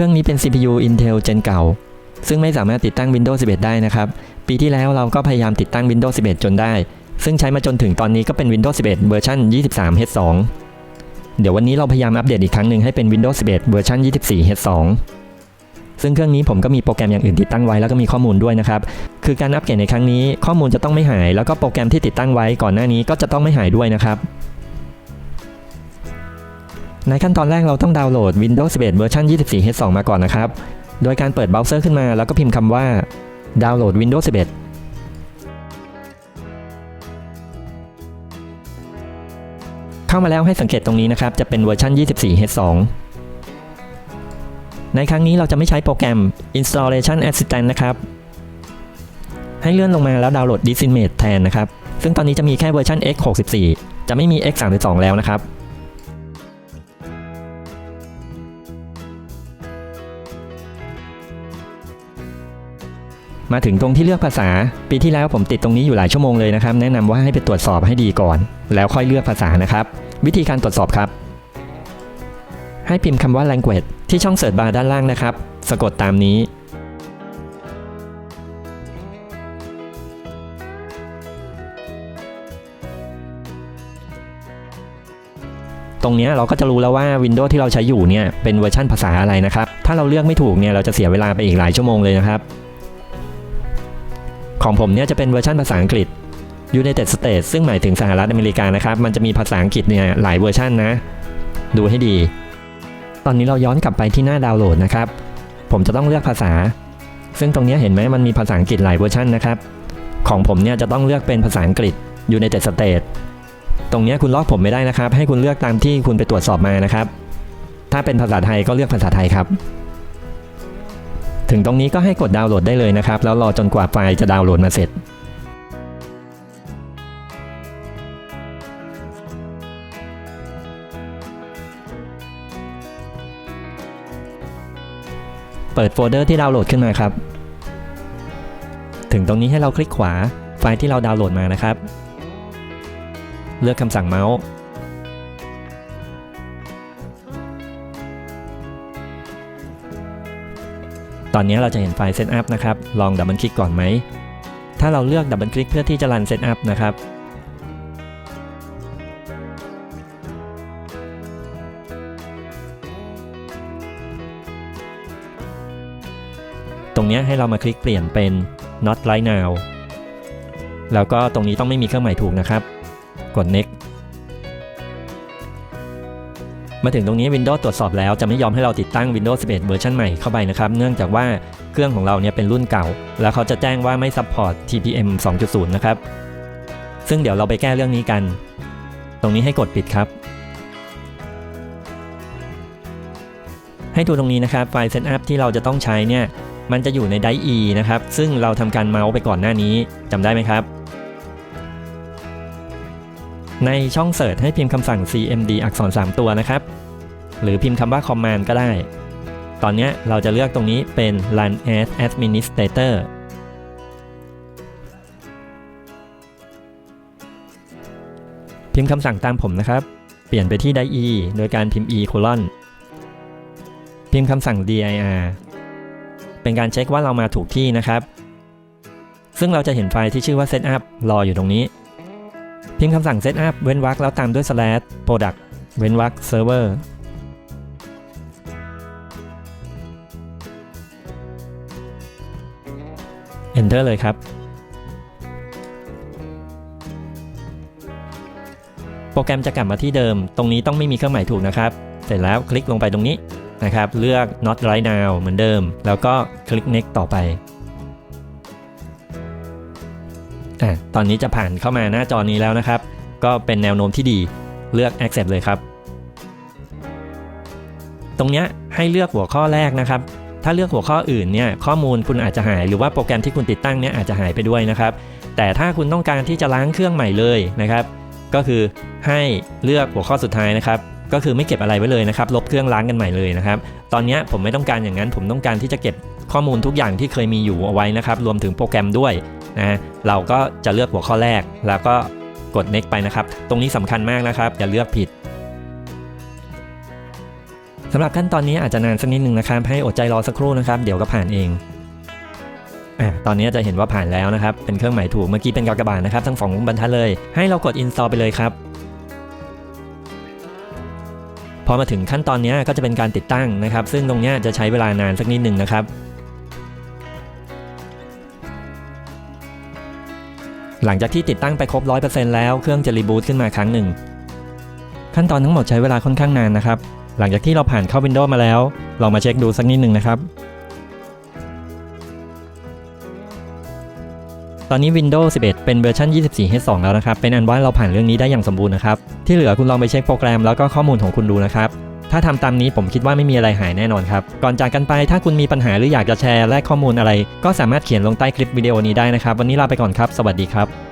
ครื่องนี้เป็น CPU Intel Gen เก่า ซึ่งไม่สามารถติดตั้ง Windows 11 ได้นะครับ ปีที่แล้วเราก็พยายามติดตั้ง Windows 11 จนได้ ซึ่งใช้มาจนถึงตอนนี้ก็เป็น Windows 11 เวอร์ชัน 23H2 เดี๋ยววันนี้เราพยายามอัปเดตอีกครั้งหนึ่งให้เป็น Windows 11 เวอร์ชัน 24H2 ซึ่งเครื่องนี้ผมก็มีโปรแกรมอย่างอื่นติดตั้งไว้แล้วก็มีข้อมูลด้วยนะครับ คือการอัปเกรดในครั้งนี้ข้อมูลจะต้องไม่หาย แล้วก็โปรแกรมที่ติดตั้งไว้ก่อนหน้านี้ก็จะต้องไม่หายด้วยนะครับ ในขั้นตอนแรกเราต้องดาวน์โหลด Windows 11 เวอร์ชัน 24H2 มาก่อนนะครับ โดยการเปิดเบราว์เซอร์ขึ้นมาแล้วก็พิมพ์คำว่าดาวน์โหลด Windows 11เข้ามาแล้วให้สังเกตตรงนี้นะครับ จะเป็นเวอร์ชัน 24H2 ในครั้งนี้เราจะไม่ใช้โปรแกรม Installation Assistant นะครับ ให้เลื่อนลงมาแล้วดาวน์โหลด Disimate แทนนะครับ ซึ่งตอนนี้จะมีแค่เวอร์ชัน X64 จะไม่มี X32 แล้วนะครับ มาถึงตรงที่เลือกภาษา ปีที่แล้วผมติดตรงนี้อยู่หลายชั่วโมงเลยนะครับ แนะนำว่าให้ไปตรวจสอบให้ดีก่อน แล้วค่อยเลือกภาษานะครับ วิธีการตรวจสอบครับ ให้พิมพ์คำว่า language ที่ช่องเสิร์ชบาร์ด้านล่างนะครับ สะกดตามนี้ ตรงนี้เราก็จะรู้แล้วว่า Windows ที่เราใช้อยู่เนี่ยเป็นเวอร์ชันภาษาอะไรนะครับ ถ้าเราเลือกไม่ถูกเนี่ยเราจะเสียเวลาไปอีกหลายชั่วโมงเลยนะครับ ของผมเนี่ยจะเป็นเวอร์ชันภาษาอังกฤษ United States ซึ่งหมายถึงสหรัฐอเมริกานะครับ มันจะมีภาษาอังกฤษเนี่ยหลายเวอร์ชันนะ ดูให้ดี ตอนนี้เราย้อนกลับไปที่หน้าดาวน์โหลดนะครับ ผมจะต้องเลือกภาษา ซึ่งตรงนี้เห็นไหมมันมีภาษาอังกฤษหลายเวอร์ชันนะครับ ของผมเนี่ยจะต้องเลือกเป็นภาษาอังกฤษ United States ตรงนี้คุณลอกผมไม่ได้นะครับ ให้คุณเลือกตามที่คุณไปตรวจสอบมานะครับ ถ้าเป็นภาษาไทยก็เลือกภาษาไทยครับ ถึงตรงนี้ก็ให้กดดาวน์โหลดได้เลยนะครับ แล้วรอจนกว่าไฟล์จะดาวน์โหลดมาเสร็จเปิดโฟลเดอร์ที่ดาวน์โหลดขึ้นมาครับ ถึงตรงนี้ให้เราคลิกขวาไฟล์ที่เราดาวน์โหลดมานะครับ เลือกคำสั่งเมาส์ ตอนนี้เราจะเห็นไฟล์ Setup นะครับ ลองดับเบิลคลิกก่อนไหม ถ้าเราเลือกดับเบิลคลิกเพื่อที่จะรัน Setup นะครับ ตรงนี้ให้เรามาคลิกเปลี่ยนเป็น not right now แล้วก็ตรงนี้ต้องไม่มีเครื่องหมายถูกนะครับ กด next มาถึงตรงนี้ Windows ตรวจสอบแล้วจะไม่ยอมให้เราติดตั้ง Windows 11 เวอร์ชันใหม่เข้าไปนะครับ เนื่องจากว่าเครื่องของเราเนี่ยเป็นรุ่นเก่า แล้วเขาจะแจ้งว่าไม่ support TPM 2.0 นะครับ ซึ่งเดี๋ยวเราไปแก้เรื่องนี้กัน ตรงนี้ให้กดปิดครับ ให้ดูตรงนี้นะครับไฟล์ Setup ที่เราจะต้องใช้เนี่ยมันจะอยู่ใน Drive E นะครับซึ่งเราทำการเมาส์ไปก่อนหน้านี้จำได้ไหมครับ ในช่องเสิร์ชให้พิมพ์คำสั่ง cmd อักษร 3 ตัวนะครับ หรือพิมพ์คำว่า command ก็ได้ ตอนนี้เราจะเลือกตรงนี้เป็น run as administrator พิมพ์คำสั่งตามผมนะครับ เปลี่ยนไปที่ die โดยการพิมพ์ e colon พิมพ์คำสั่ง dir เป็นการเช็คว่าเรามาถูกที่นะครับ ซึ่งเราจะเห็นไฟล์ที่ชื่อว่า setup รออยู่ตรงนี้ พิมพ์คำสั่ง setup เว้นวรรคแล้วตามด้วย slash product เว้นวรรค server enter เลยครับ โปรแกรมจะกลับมาที่เดิม ตรงนี้ต้องไม่มีเครื่องหมายถูกนะครับ เสร็จแล้วคลิกลงไปตรงนี้นะครับ เลือก not right now เหมือนเดิม แล้วก็คลิก next ต่อไป อะตอนนี้จะผ่านเข้ามาหน้าจอนี้แล้วนะครับ ก็เป็นแนวโน้มที่ดีเลือก accept เลยครับ ตรงเนี้ยให้เลือกหัวข้อแรกนะครับ ถ้าเลือกหัวข้ออื่นเนี่ยข้อมูลคุณอาจจะหายหรือว่าโปรแกรมที่คุณติดตั้งเนี่ยอาจจะหายไปด้วยนะครับ แต่ถ้าคุณต้องการที่จะล้างเครื่องใหม่เลยนะครับ ก็คือให้เลือกหัวข้อสุดท้ายนะครับก็คือไม่เก็บอะไรไว้เลยนะครับ ลบเครื่องล้างกันใหม่เลยนะครับ ตอนนี้ผมไม่ต้องการอย่างนั้น ผมต้องการที่จะเก็บข้อมูลทุกอย่างที่เคยมีอยู่เอาไว้นะครับ รวมถึงโปรแกรมด้วย นะเราก็จะเลือกหัวข้อแรก แล้วก็กด next ไปนะครับ ตรงนี้สำคัญมากนะครับ อย่าเลือกผิดสำหรับขั้นตอนนี้อาจจะนานสักนิดหนึ่งนะครับให้อดใจรอสักครู่นะครับ เดี๋ยวก็ผ่านเองอะตอนนี้จะเห็นว่าผ่านแล้วนะครับ เป็นเครื่องหมายถูกเมื่อกี้เป็นกากบาทนะครับ ทั้งสองบรรทัดเลย ให้เรากด install ไปเลยครับ พอมาถึงขั้นตอนนี้ก็จะเป็นการติดตั้งนะครับ ซึ่งตรงนี้จะใช้เวลานานสักนิดหนึ่งนะครับ หลังจากที่ติดตั้งไปครบ 100%แล้วเครื่องจะรีบูตขึ้นมาครั้งหนึ่ง ขั้นตอนทั้งหมดใช้เวลาค่อนข้างนานนะครับ หลังจากที่เราผ่านเข้า Windows มาแล้วลองมาเช็คดูสักนิดหนึ่งนะครับ ตอนนี้ Windows 11 เป็นเวอร์ชัน 24H2 แล้วนะครับ เป็นอันว่าเราผ่านเรื่องนี้ได้อย่างสมบูรณ์นะครับ ที่เหลือคุณลองไปเช็คโปรแกรมแล้วก็ข้อมูลของคุณดูนะครับ ถ้าทำตามนี้ผมคิดว่าไม่มีอะไรหายแน่นอนครับ ก่อนจากกันไปถ้าคุณมีปัญหาหรืออยากจะแชร์แลกข้อมูลอะไร ก็สามารถเขียนลงใต้คลิปวิดีโอนี้ได้นะครับ วันนี้ลาไปก่อนครับ สวัสดีครับ